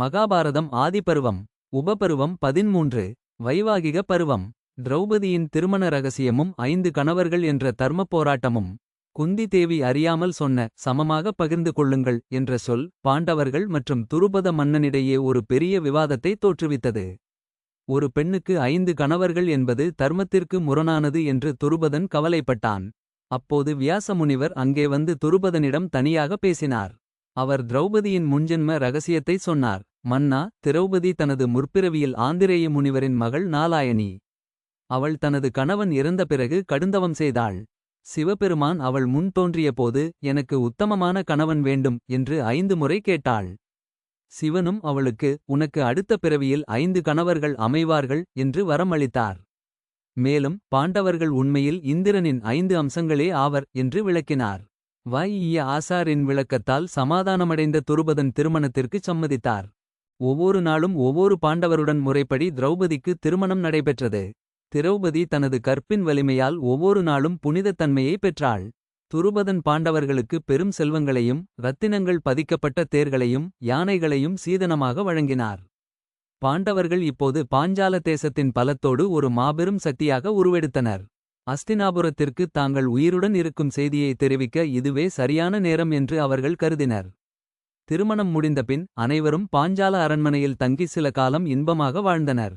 மகாபாரதம் ஆதிபருவம் உபபருவம் பதின்மூன்று வைவாகிக பருவம் திரௌபதியின் திருமண ரகசியமும் ஐந்து கணவர்கள் என்ற தர்ம போராட்டமும் குந்தி தேவி அறியாமல் சொன்ன சமமாக பகிர்ந்து கொள்ளுங்கள் என்ற சொல் பாண்டவர்கள் மற்றும் துருபத மன்னனிடையே ஒரு பெரிய விவாதத்தை தோற்றுவித்தது. ஒரு பெண்ணுக்கு ஐந்து கணவர்கள் என்பது தர்மத்திற்கு முரணானது என்று துருபதன் கவலைப்பட்டான். அப்போது வியாசமுனிவர் அங்கே வந்து துருபதனிடம் தனியாக பேசினார். அவர் திரௌபதியின் முன்ஜென்ம ரகசியத்தை சொன்னார். மன்னா திரௌபதி தனது முற்பிறவியில் ஆந்திரேய முனிவரின் மகள் நாலாயணி. அவள் தனது கணவன் இறந்த பிறகு கடுந்தவம் செய்தாள். சிவபெருமான் அவள் முன் தோன்றியபோது எனக்கு உத்தமமான கணவன் வேண்டும் என்று ஐந்து முறை கேட்டாள். சிவனும் அவளுக்கு உனக்கு அடுத்த பிறவியில் ஐந்து கணவர்கள் அமைவார்கள் என்று வரமளித்தார். மேலும் பாண்டவர்கள் உண்மையில் இந்திரனின் ஐந்து அம்சங்களே ஆவர் என்று விளக்கினார். வைய ஆசாரின் விளக்கத்தால் சமாதானமடைந்த துருபதன் திருமணத்திற்குச் சம்மதித்தார். ஒவ்வொரு நாளும் ஒவ்வொரு பாண்டவருடன் முறைப்படி திரௌபதிக்கு திருமணம் நடைபெற்றது. திரௌபதி தனது கற்பின் வலிமையால் ஒவ்வொரு நாளும் புனிதத்தன்மையை பெற்றாள். துருபதன் பாண்டவர்களுக்கு பெரும் செல்வங்களையும் ரத்தினங்கள் பதிக்கப்பட்ட தேர்களையும் யானைகளையும் சீதனமாக வழங்கினார். பாண்டவர்கள் இப்போது பாஞ்சால தேசத்தின் பலத்தோடு ஒரு மாபெரும் சக்தியாக உருவெடுத்தனர். அஸ்தினாபுரத்திற்கு தாங்கள் உயிருடன் இருக்கும் செய்தியை தெரிவிக்க இதுவே சரியான நேரம் என்று அவர்கள் கருதினர். திருமணம் முடிந்தபின் அனைவரும் பாஞ்சால அரண்மனையில் தங்கி சில காலம் இன்பமாக வாழ்ந்தனர்.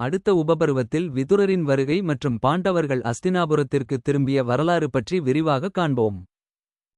அடுத்த உபபருவத்தில் விதுரரின் வருகை மற்றும் பாண்டவர்கள் அஸ்தினாபுரத்திற்கு திரும்பிய வரலாறு பற்றி விரிவாக காண்போம்.